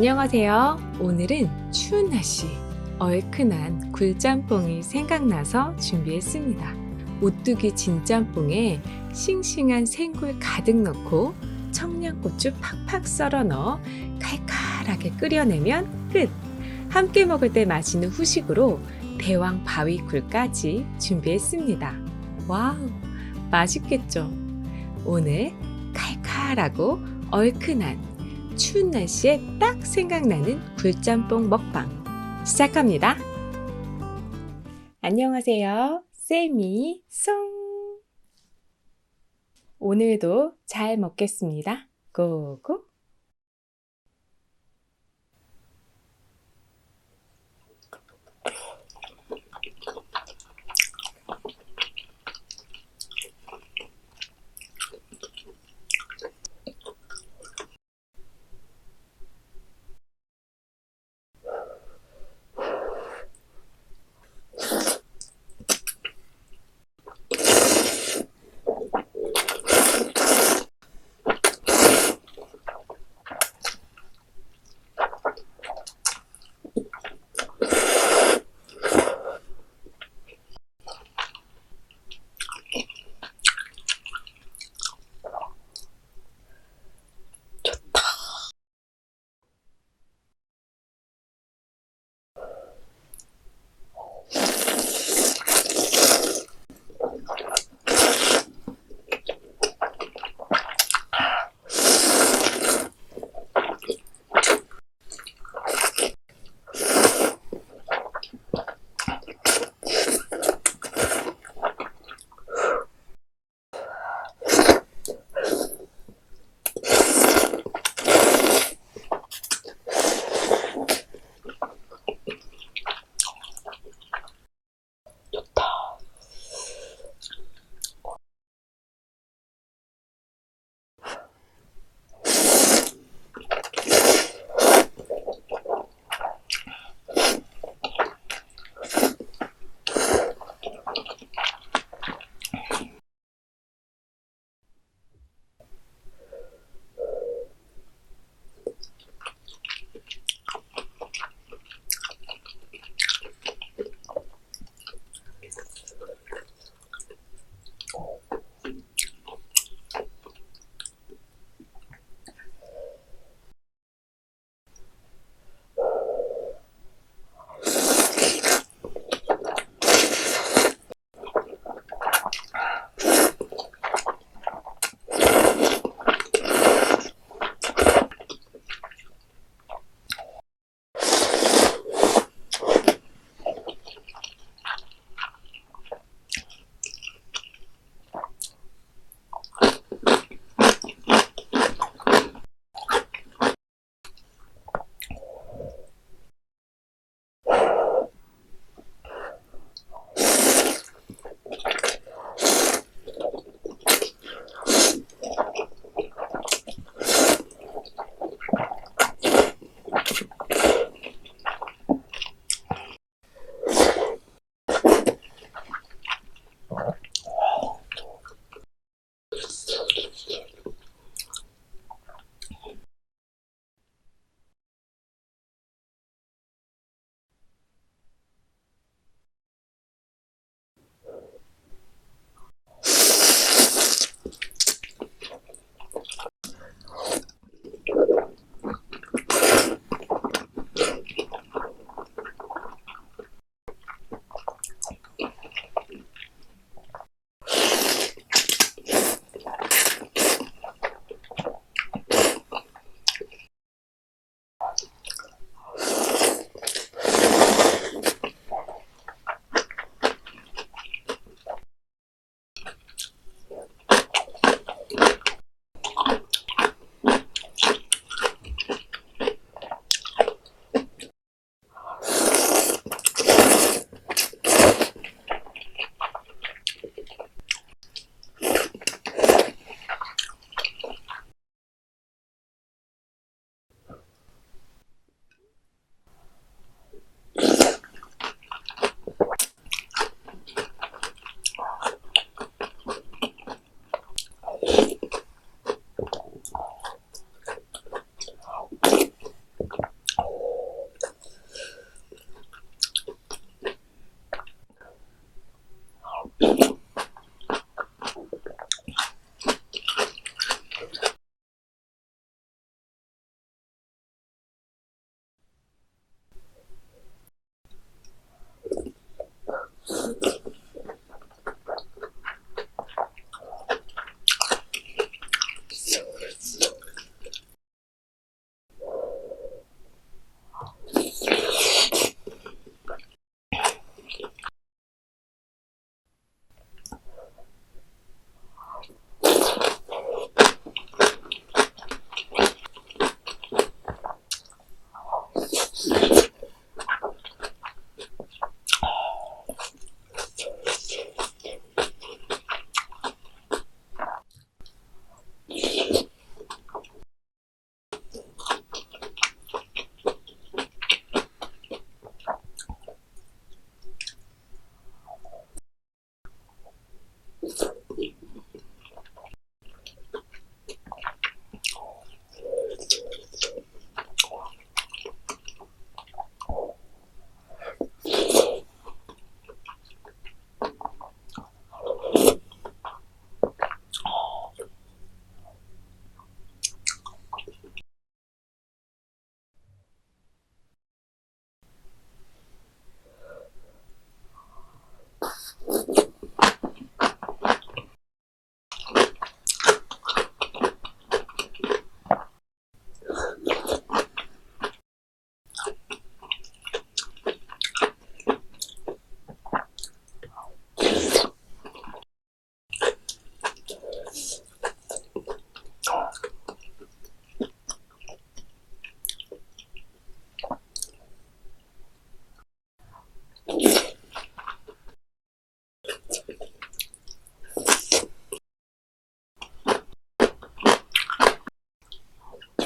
안녕하세요. 오늘은 추운 날씨, 얼큰한 굴짬뽕이 생각나서 준비했습니다. 오뚜기 진짬뽕에 싱싱한 생굴 가득 넣고 청양고추 팍팍 썰어 넣어 칼칼하게 끓여내면 끝! 함께 먹을 때 마시는 후식으로 대왕 바위 굴까지 준비했습니다. 와우! 맛있겠죠? 오늘 칼칼하고 얼큰한 추운 날씨에 딱 생각나는 굴짬뽕 먹방 시작합니다. 안녕하세요. 쌤이 송. 오늘도 잘 먹겠습니다. 고고.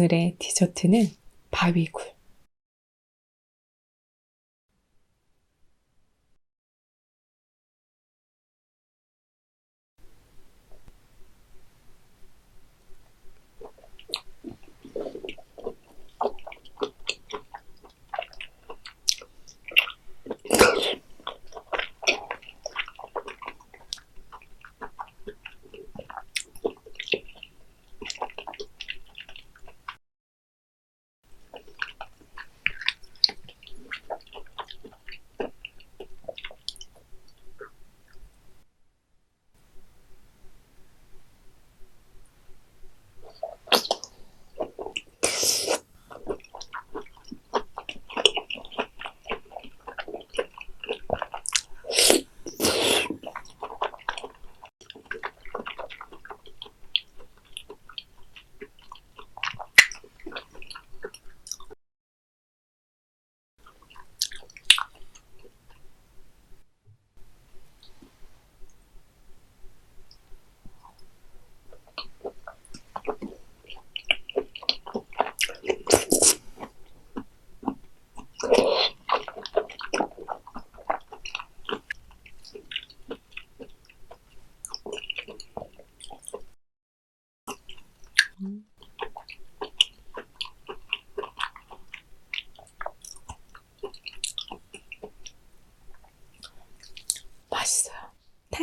오늘의 디저트는 바위굴.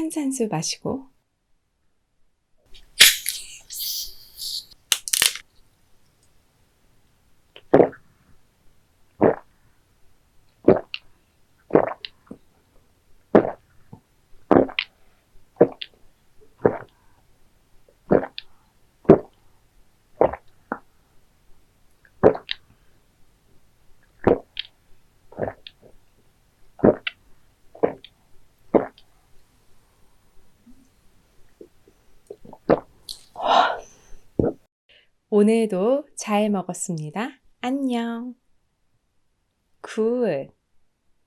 탄산수 마시고 오늘도 잘 먹었습니다. 안녕. 굿.